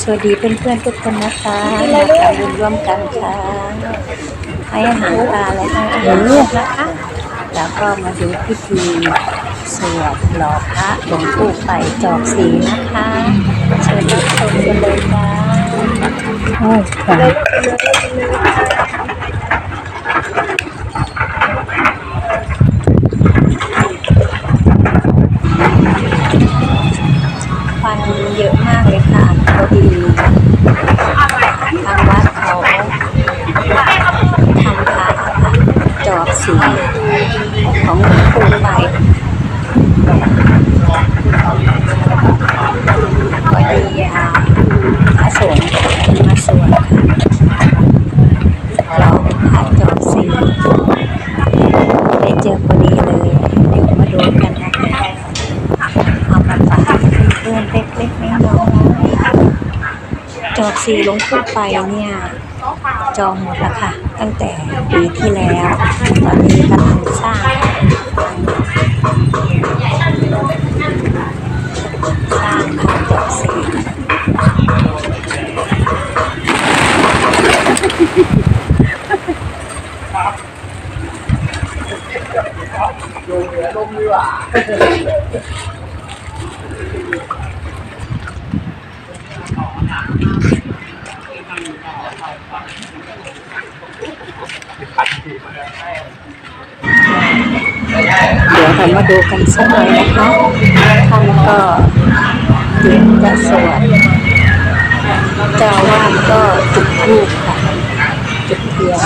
สวัสดีเพื่อนๆทุกคนนะคะมาทำบุญร่วมกันค่ะให้อาหารปลาและให้อาหารลูกนะคะ แล้วก็มาดูพิธีสวดหล่อพระหลวงปู่ไปจอกสีนะคะเชิญรับชมกันเลยค่ะโอ้ค่ะควันเยอะมากเลยค่ะพอดีทางวัดเขาทำพระค่ะจอบสี ของหลวงปู่ไปก็ดีอะพระสงฆ์มาสวดเราพระจอบสีได้เจอพอดีเลย เดี๋ยวมาดูกันนะคะเอามาฝากเพื่อนเล็กๆน้อยๆจอบสีลงปู่ไปเนี่ย จองหมดแล้วค่ะ ตั้งแต่ปีที่แล้ว ตอนนี้กำลังสร้างสร้างค่ะจอบสีเดี๋ยวเรามาดูกันสักหน่อยนะคะท่านก็เตรียมจะสวดเจ้าอาวาสก็จุดธูปค่ะจุดเทียน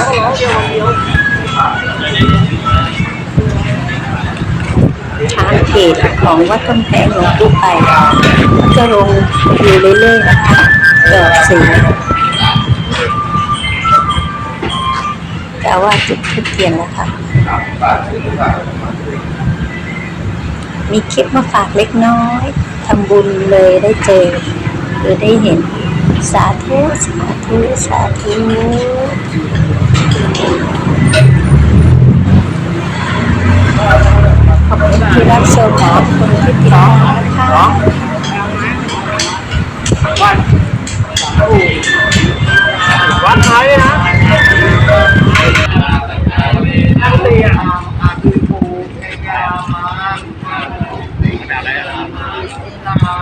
ทางเพจของวัดกำแพงหลวงปู่ไปจะลงอยู่เรื่อยๆนะคะดอกสีเจ้าอาวาจุดธูปเทียนแล้วค่ะ มีคลิปมาฝากเล็กน้อยทำบุญเลยได้เจอหรือได้เห็นสาธุสาธุสาธุขอบคุณที่รับชมขอบคุณที่ติดตามนะคะวัดท้ายเลยน พ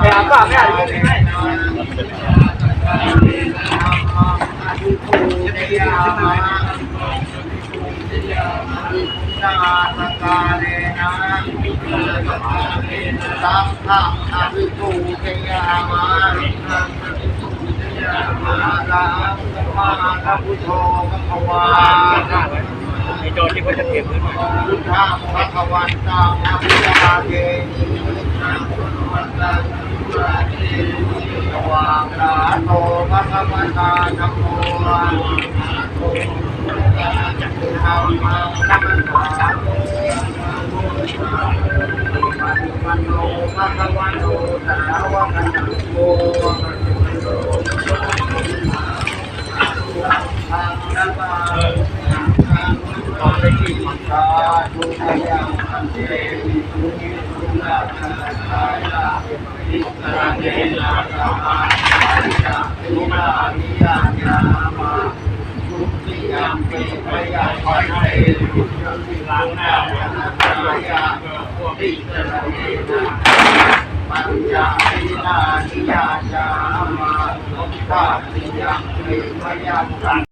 ยายามก็ไม่อา จจะไม่นาสกาเลนะสัมภะอภิปูเทยามามาลามาลาพุทโธพระวาไอ้โจทย์ที่เขาจะเก็บขึ้นมาพุทธะพระวันตังอภิวาเทนิวันตังสวากขาโตพระคัมตานัมโมธรรมังนัมสาธุมันโนพระคัมวันโตสาวกสังโฆ ทางนัมมาขอได้ที่มังคาทุกอย่างอันเจมีทุกทุกอย่างทั้งหลายละอิสระเดนะสัมมาทิฏฐิทุมานิยาญามาทุกสิ่งเป็นไปอย่างคอยให้ทุกอย่างที่ล้างหน้าตายาอิสระเดนะปัญญาทินานิยาญามาทุกท่าสิ่งเป็นไปอย่าง